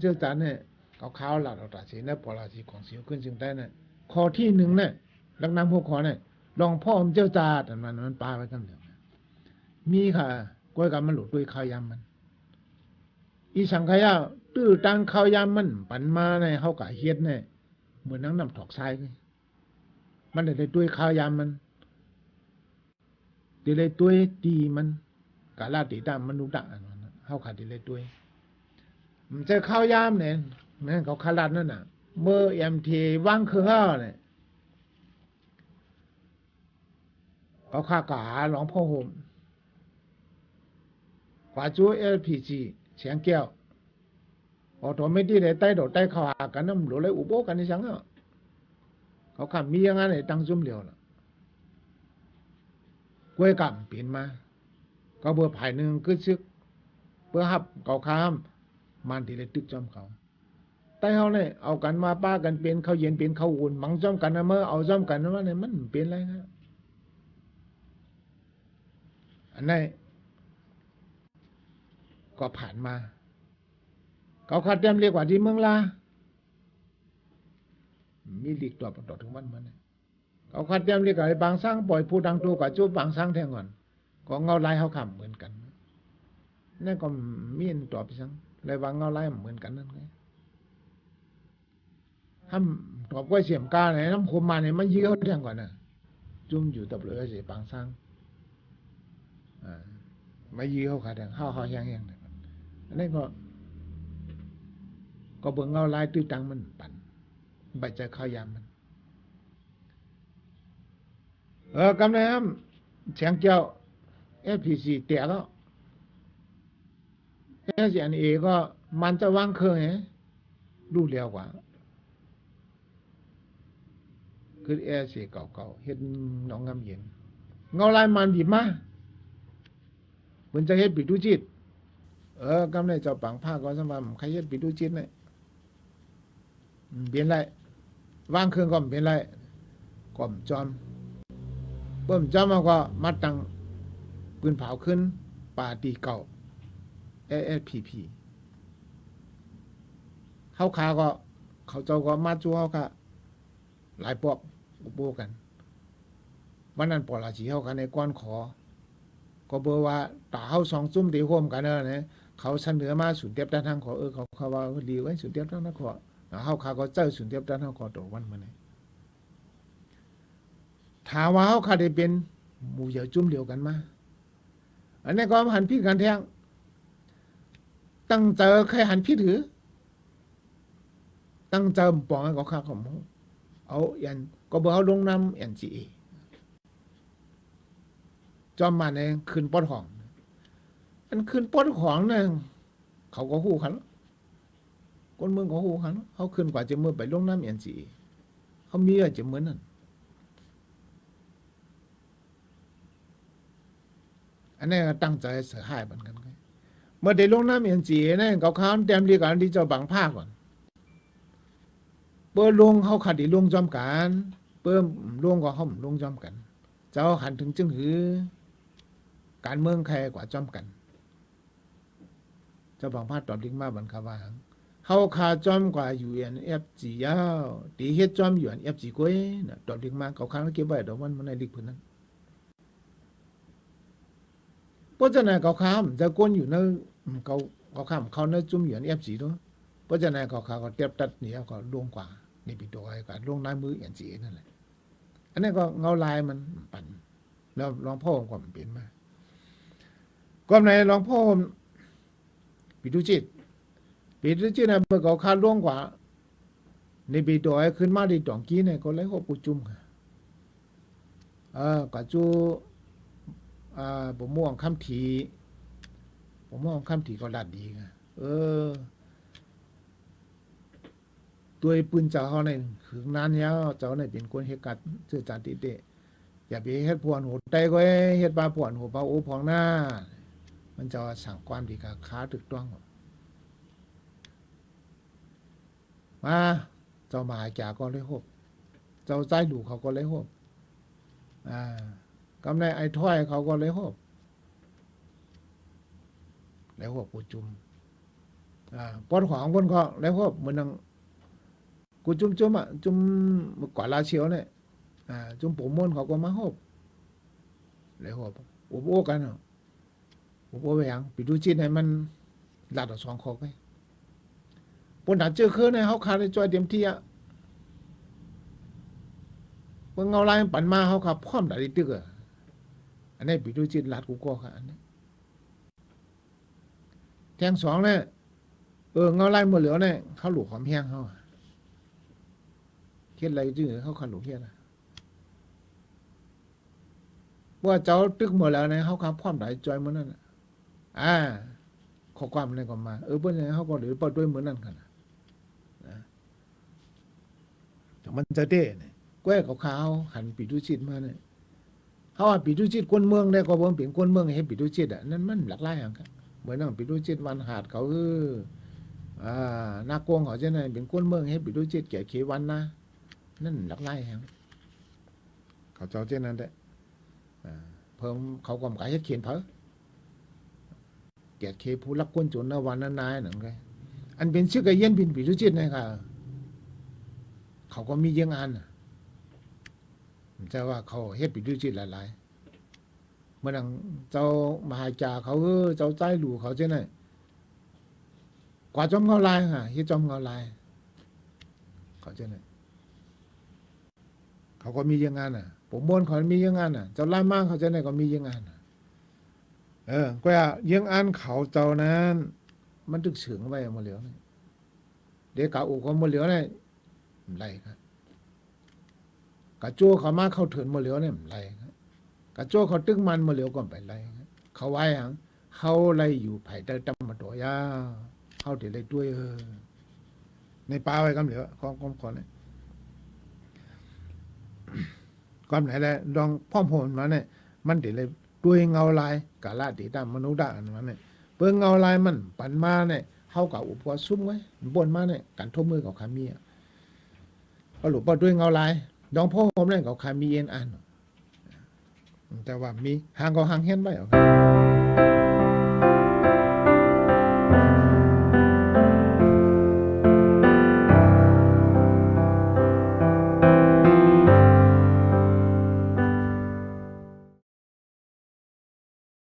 เจ้าจานเนี่ยเขาขาวหลัดเอาตาสีเนี่ยปอลาสีของสิวขึ้นจึงได้เนี่ยข้อที่หนึ่งเนี่ยลักนำพวกขอเนี่ยลองพ่อมเจ้าจาแต่มันมันปลาไว้กันเดียวมีค่ะกล้วยกับมันหลุดด้วยข้าวยำมัน อีสังขยาตื้อตังข้าวยำมัน ปันมาในเขากะเฮ็ดเนี่ยเหมือนนังนำถอกทรายเลยมันได้ด้วยข้าวยำมันดีเลยด้วยตีมันกะลาตีตามมนุษย์อะอันนั้นน่ะเขาขาดดีเลยด้วย มันจะข้าวยามเนี่ยแม่งเขาขลัดนั่นน่ะ เมื่อเอ็มทีว่างคือห้าเนี่ยเขาขากาหลวงพ่อโฮมกว่าจูเอลพีจีเสียงแก้วออโตเมติเลยใต้ดอกใต้เขาหากันน้ำหลวเลยอุโบกันในสังอะเขาขับมีอย่างนั้นเลยตั้งซุ่มเดียวล่ะกล้วยกำเปลี่ยนมา ก็เบอร์ภายหนึ่งคือซึกเพื่อหับเก่าข้าม มันที่เลยตึกจอมเขาแต่เขาเนี่ยเอากันมาป้ากันเป็นเขาเย็นเป็นเขาอุ่นมังจอมกันนะเมื่อเอาจอมกันนะว่าเนี่ยมันเป็นอะไรนะอันนี้นก็ผ่านมา เขาคัดเตรียมเรียกว่าที่เมืองลามีหลีกตัวต่อถึงวันมันยเขาคัดเตรียมเรียกว่าไอ้บางสร้างปล่อยผู้ดังตัวกับจูบบางสร้างแทงก่อนก็เงาลายเขาขำเหมือนกันนั่นก็มีนตัวไปสัง เลยว่าเงาลายเหมือนกันนั่นไงถ้าตอบว่าเสียมกาเนี่ยน้ำคมมาเนี่ยมันยื้อเรื่องก่อนนะจุ่มอยู่ตับเลือเสียบางสร้างอ่าไม่ยื้อเขาขาดแดงเข้าเขาแห้งแห้งเลยอันนี้ก็ก็เบิ่งเงาลายตื้อตังมันปั่นใบใจข้าวยามมัน เออกำลังเสียงเจ้า FPC เตี่ยแล้วเอสอันเอก็มันจะวางเครื่องรู้เร็วกว่าคือเอสเก่าๆเฮ็ดหนองงามเย็น เงาลายมันดีมาเพิ่นจะเฮ็ดปิดดูจิต เออกำลังเจ้าปังผ้าก็สมามใครเฮ็ดปิดดูจิตเนี่ยเปลี่ยนไรว่างเครื่องก็เปลี่ยนไรก่อมจอมเพิ่มจอมมาก็มัดตังปืนเผาขึ้นป่าตีเก่า ASPP เข้าขาก็ เขาเจ้าก็มาจูเขาค่ะหลายปอกอุโบกันวันนั้นปอลาจีเขากันในก้อนขอ ก็เบอร์ว่าตาเขาสองจุ่มตีห่วมกันเนอะเนี่ยเขาเสนอมาสุนเทียบด้านทางขอเออเขาเขาว่าดีไว้สุนเทียบด้านทางขอแล้วเขาขาก็เจ้าสุนเทียบด้านทางขอตัววันมาเนี่ยถามว่าเขาขาได้เป็นหมู่เหยี่ยวจุ่มเดียวกันมา อันนี้ก็หันพี่กันแทง ตั้งเจอใครหันพี่ถือ ตั้งเจอปองให้เขาข้าของเขาเอายันก็บเขาลงน้ำยันจีจอมมาในคืนป้อนของอันคืนป้อนของเนี่ยเขาก็หู้ขันคนเมืองก็หู้ขันเขาคืนกว่าจะเมื่อไปลงน้ำยันจีเขามีอะไรจะเหมือนนั่นอันนี้ตั้งใจเสียหายเหมือนกัน มื่อได้ลงน้ำเอียนจีเนี่ยเขาค้านเตรียมดีกันที่เจ้าบางภาก่อน เปิดลงเขาขัดดีลงจอมกันเปิ่มลงก็เขาลงจอมกัน เจ้าขันถึงจึงหือ การเมืองใครกว่าจอมกัน เจ้าบางภาตอบดิ้งมาบันคาว่าเขาขาจอมกว่าอยู่เอ็นเอฟจียาวตีเฮ็ดจอมอยู่เอ็นเอฟจีกวยนะตอบดิ้งมาเขาค้างเก็บไว้ดอกมันมันในลิกพื้นนั้นเพราะฉะนั้นเขาข้ามจะก้นอยู่ใน เขาเขาข้ามเขาในจุ่มเหยียนเอฟสีด้วยเพราะฉะนั้นเขาขาเขาเตียบตัดเนี่ยก็ลงกว่านี่ปีตัวไอ้ก็ลงน้ำมือเอ็นสีนั่นแหละอันนี้ก็เงาลายมันปั่นแล้วหลวงพ่อก็มันเปลี่ยนมาก็ในหลวงพ่อปิดุจิตปิดุจิตนะเมื่อเขาขาล่วงกว่าในปีตัวไอ้ขึ้นมาดีดองกี้เนี่ยก็เลยหกปุจุ่มค่ะเออก็จูอ่าผมม่วงข้ามถี ผมม่วงข้ามถีก็ลัดดีไงเออ ตัวปืนเจ้าเขาเนี่ยคือนานแล้วเจ้าเนี่ยเป็นคนเฮดกัดเสื้อจานติเตะอย่าไปเฮ็ดพวนหัวใจก็เฮ็ดปลาพวนหัวปลาโอ้พองหน้า มันจะสั่งความดีกับค้าถึกต้องมาเจ้ามาจาก็เลยหบเจ้าใจดูเขาก็เลยหบอ่ากำในไอ้ถ้อยเขาก็เลยหบ เลยหบปูจุมอ่าปอดขวางคนก็แล้วก็เหมือนนังกูจุ่มจุ่มอะจุ่มกว่าลาเชียวเนี่ยอ่าจุ่มผมมนเขาก็มาฮบแล้วก็อุบโอกันอะอุบโอไปยังปิดูจิตให้มันหลาดเอาสองคอไปปนหาเจอคืนในเขาคาได้จอยเต็มที่อะเมื่อเงาลายปั่นมาเขาขับพร้อมดาดิตึกอะอันนี้ปิดูจิตลาดกูก็ค่ะอันนี้ แทงสองเนี่ยเออเงาไล่หมดเหลือเนี่ยเขาหลูกความแห้งเขาเคียดอะไรจื้อเขาขันหลูกเครียดอะว่าเจ้าตึกหมดแล้วเนี่ยเขาคำพร้อมไหลจอยเหมือนนั่นน่ะอ่าขอความอะไรก็มา เออเพื่อนเขาก็หรือเปิดด้วยเหมือนนั่นกันนะนะแต่มันจะเด้เนี่ยแก้ขาวๆหันปีดุจิตมาเนี่ยเขาว่าปีดุจิตคนเมืองได้ก็บ่เปลี่ยนคนเมืองให้ปีดุจิตอะนั่นมันหลากหลายอย่างกัน เหมือนนั่งปีดุจิตวันหาดเขาเอออ่าหน้ากวงเขาจะไหนเป็นก้นเมืองให้ปิดูจิตแก่เขวันนะนั่นหลักไล่แฮงเขาเจ้าเจ้านั้นได้อ่าเพิ่มเขากำกายให้เขียนเพอแก่เคผู้รักก้นจนนวันนั้นนายหนังไงอันเป็นชื่อกระเย็นบินปิดูจิตนะครับเขาก็มีเยี่ยงอันน่ะว่าเขาเฮ็ดปิดูจิตหลายๆ มื่อนังเจ้ามหาจาเขาเออเจ้าใจหลูเขาเจ้าไหนกว่าจอมเงาลายฮะเฮียจอมเงาลายเขาจะเนี่ยเขาก็มียังงานอะ ผมบนเขามียังงานอะ เจ้าล่ามากเขาจะเนี่ยก็มียังงานอะ เออก็อย่ายังอันเขาเจ้านั้น มันตึกเสืองไว้หมาเหลียวเนี่ยเด็กกาอุเขาหมาเหลียวเนี่ยมันไรครับกะโจ้เขามาเข้าถึงหมาเหลียวเนี่ยไรค รับกะโจเขาตึกมันมาเหลียวก็ไปไรครับเขาไว้หังเขาไล่อยู่ไผ่ได้ตำมาตัวยาเข้าเดี๋ยวเลยด้วยเออในป่าไว้กำเหลือของของขอเนี่ยความไหนแหละลองพ่อมโหนมาเนี่ยมันเดี๋ยวเลยด้วยเงาลายกาลาดีดามนุษย์ด่านมันเนี่ยเปิ้งเงาลายมันปันมาเนี่ยเข้ากับอุปกรณ์ซุ้มไว้บนมาเนี่ยกันทุ่มมือกับขามีอะก็หลุดปด้วยเงาลายดองพ่อผมเนี่ยกับขามีเอ็นอัน แต่ว่ามีหางก็หางเห็นไว้เอา